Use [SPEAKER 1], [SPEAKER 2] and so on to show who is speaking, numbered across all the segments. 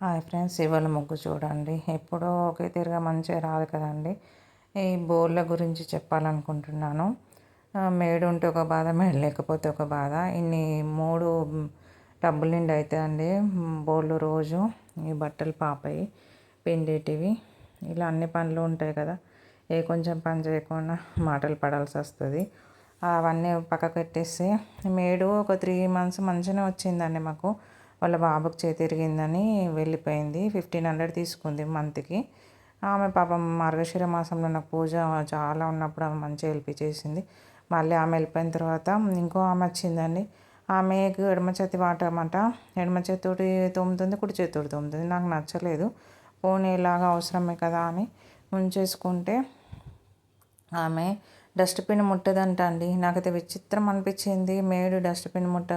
[SPEAKER 1] Hi friends ఇవాళ ముగ్గు చూడండి. ఎప్పుడో ఒకే తీరుగా మంచిగా రాదు కదండి. ఈ బోర్ల గురించి చెప్పాలనుకుంటున్నాను. మేడు ఉంటే ఒక బాధ మేడు లేకపోతే ఒక బాధ. ఇన్ని మూడు డబ్బుల నిండి అయితే అండి బోర్లు రోజు. ఈ బట్టలు పాపయి పిండేటివి. ఇలా అన్ని పనులు ఉంటాయి కదా. ఏ కొంచెం పని చేయకుండా మాటలు పడాల్సి వస్తుంది. అవన్నీ పక్కకు మేడు ఒక త్రీ మంత్స్ మంచిగానే వచ్చిందండి మాకు. వాళ్ళ బాబుకి చేతిరిగిందని వెళ్ళిపోయింది. ఫిఫ్టీన్ హండ్రెడ్ తీసుకుంది మంత్కి. ఆమె పాపం మార్గశిర మాసంలో నాకు పూజ చాలా ఉన్నప్పుడు ఆమె మంచిగా హెల్ప్ చేసింది. మళ్ళీ ఆమె వెళ్ళిపోయిన తర్వాత ఇంకో ఆమె వచ్చిందండి. ఆమెకు ఎడమ చేతి వాటమాట. ఎడమ చేతితోటి తోముతుంది కుడి చేతితోటి తోముతుంది. నాకు నచ్చలేదు. పోనీ ఇలాగా అవసరమే కదా అని ఉంచేసుకుంటే ఆమె డస్ట్బిన్ ముట్టదంట అండి. నాకైతే విచిత్రం అనిపించింది. మేడు డస్ట్బిన్ ముట్ట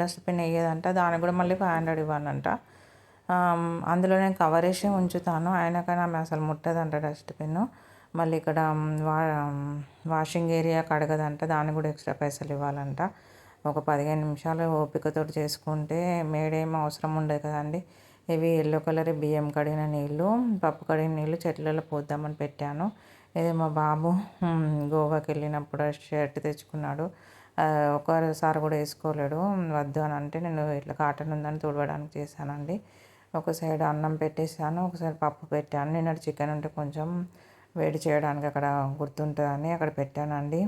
[SPEAKER 1] డస్ట్బిన్ వేయదంట. దానికి కూడా మళ్ళీ ఫైవ్ హండ్రెడ్ ఇవ్వాలంట. అందులో నేను కవర్ వేసి ఉంచుతాను. అయినాకైనా ఆమె అసలు ముట్టదంట డస్ట్బిన్. మళ్ళీ ఇక్కడ వా వాషింగ్ ఏరియా కడగదంట. దానికి కూడా ఎక్స్ట్రా పైసలు ఇవ్వాలంట. ఒక పదిహేను నిమిషాలు ఓపికతో చేసుకుంటే మేడేం అవసరం ఉండదు కదండి. ఇవి ఎల్లో కలర్ బియ్యం కడిగిన నీళ్ళు పప్పు కడిగిన నీళ్ళు చెట్లలో పోద్దామని పెట్టాను. ఇది మా బాబు గోవాకి వెళ్ళినప్పుడు షర్ట్ తెచ్చుకున్నాడు. ఒకసారి కూడా వేసుకోలేడు. వద్దు అని అంటే నేను ఇట్లా కాటన్ ఉందని తుడవడానికి చేశానండి. ఒక సైడ్ అన్నం పెట్టేసాను ఒకసారి పప్పు పెట్టాను. నిన్నటి చికెన్ ఉంటే కొంచెం వేడి చేయడానికి అక్కడ గుర్తుంటుందని అక్కడ పెట్టానండి.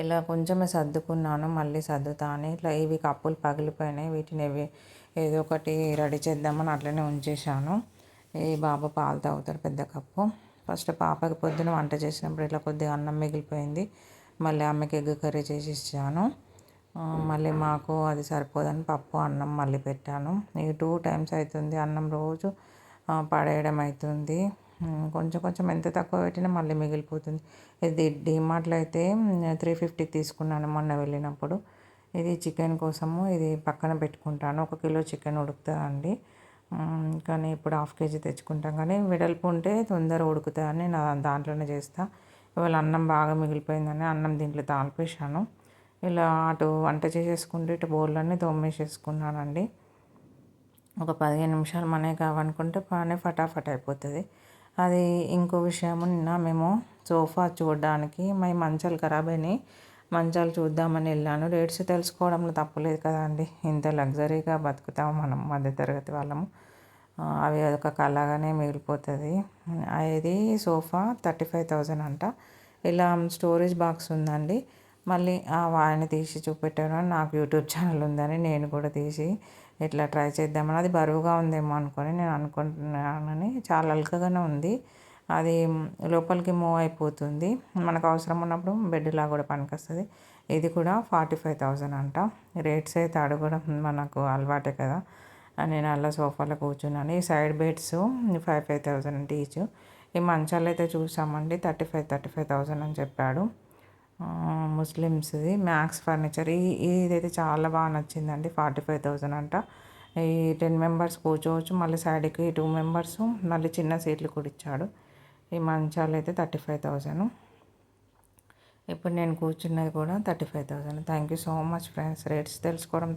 [SPEAKER 1] ఇలా కొంచెమే సర్దుకున్నాను మళ్ళీ సర్దుతాను ఇట్లా ఇవి కప్పులు పగిలిపోయినాయి వీటిని ఇవి ఏదో ఒకటి రెడీ చేద్దామని అట్లనే ఉంచేశాను. ఈ బాబు పాలు తాగుతాడు పెద్ద కప్పు. ఫస్ట్ పాపకి పొద్దున వంట చేసినప్పుడు ఇట్లా కొద్దిగా అన్నం మిగిలిపోయింది. మళ్ళీ ఆమెకి ఎగ్ కర్రీ చేసి ఇచ్చాను. మళ్ళీ మాకు అది సరిపోదని పప్పు అన్నం మళ్ళీ పెట్టాను. ఈ టూ టైమ్స్ అవుతుంది అన్నం రోజు పడేయడం అవుతుంది కొంచెం కొంచెం ఎంత తక్కువ పెట్టినా మళ్ళీ మిగిలిపోతుంది. ఇది డిమార్ట్లో అయితే త్రీ ఫిఫ్టీకి తీసుకున్నాను మొన్న వెళ్ళినప్పుడు. ఇది చికెన్ కోసము ఇది పక్కన పెట్టుకుంటాను. ఒక కిలో చికెన్ ఉడుకుతుందండి. కానీ ఇప్పుడు హాఫ్ కేజీ తెచ్చుకుంటాం. కానీ వెడల్పు ఉంటే తొందర ఉడుకుతాయని నా దాంట్లోనే చేస్తా. ఇవాళ అన్నం బాగా మిగిలిపోయిందని అన్నం దీంట్లో తాలిపేశాను. ఇలా అటు వంట చేసేసుకుంటే ఇటు బోర్లన్నీ తోమేసేసుకున్నానండి. ఒక పదిహేను నిమిషాలు మనే కావనుకుంటే పని ఫటాఫట్ అయిపోతుంది. అది ఇంకో విషయము నిన్న మేము సోఫా చూడడానికి మై మంచాలు ఖరాబ్ అయినాయి మంచాలు చూద్దామని వెళ్ళాను. రేట్స్ తెలుసుకోవడంలో తప్పులేదు కదండి. ఇంత లగ్జరీగా బతుకుతాము మనం మధ్యతరగతి వాళ్ళము. అవి ఒక కళగానే మిగిలిపోతుంది. అది సోఫా థర్టీ ఫైవ్ థౌజండ్ అంట. ఇలా స్టోరేజ్ బాక్స్ ఉందండి. మళ్ళీ వాడిని తీసి చూపెట్టాను. నాకు యూట్యూబ్ ఛానల్ ఉందని నేను కూడా తీసి ఇట్లా ట్రై చేద్దామని. అది బరువుగా ఉందేమో అనుకొని నేను అనుకుంటున్నానని చాలా అల్కగానే ఉంది. అది లోపలికి మూవ్ అయిపోతుంది. మనకు అవసరం ఉన్నప్పుడు బెడ్లా కూడా పనికొస్తుంది. ఇది కూడా ఫార్టీ ఫైవ్ థౌజండ్ అంట. రేట్స్ అయితే అడగడం మనకు అలవాటే కదా. నేను అలా సోఫాలో కూర్చున్నాను. ఈ side beds five five thousand అంటే ఈచ్ ఈ మంచాలు అయితే చూసామండి. Thirty five thirty five thousand అని చెప్పాడు ముస్లిమ్స్ది మ్యాక్స్ ఫర్నిచర్ ఈ ఇదైతే చాలా బాగా నచ్చిందండి. ఫార్టీ ఫైవ్ థౌజండ్ అంట. ఈ టెన్ మెంబర్స్ కూర్చోవచ్చు. మళ్ళీ సైడ్కి టూ మెంబర్స్ మళ్ళీ చిన్న సీట్లు కూడా ఇచ్చాడు. ఈ మంచాలు అయితే థర్టీ ఫైవ్ థౌజండ్. ఇప్పుడు నేను కూర్చున్నది కూడా thirty five thousand. Thank you so much friends rates తెలుసుకోవడం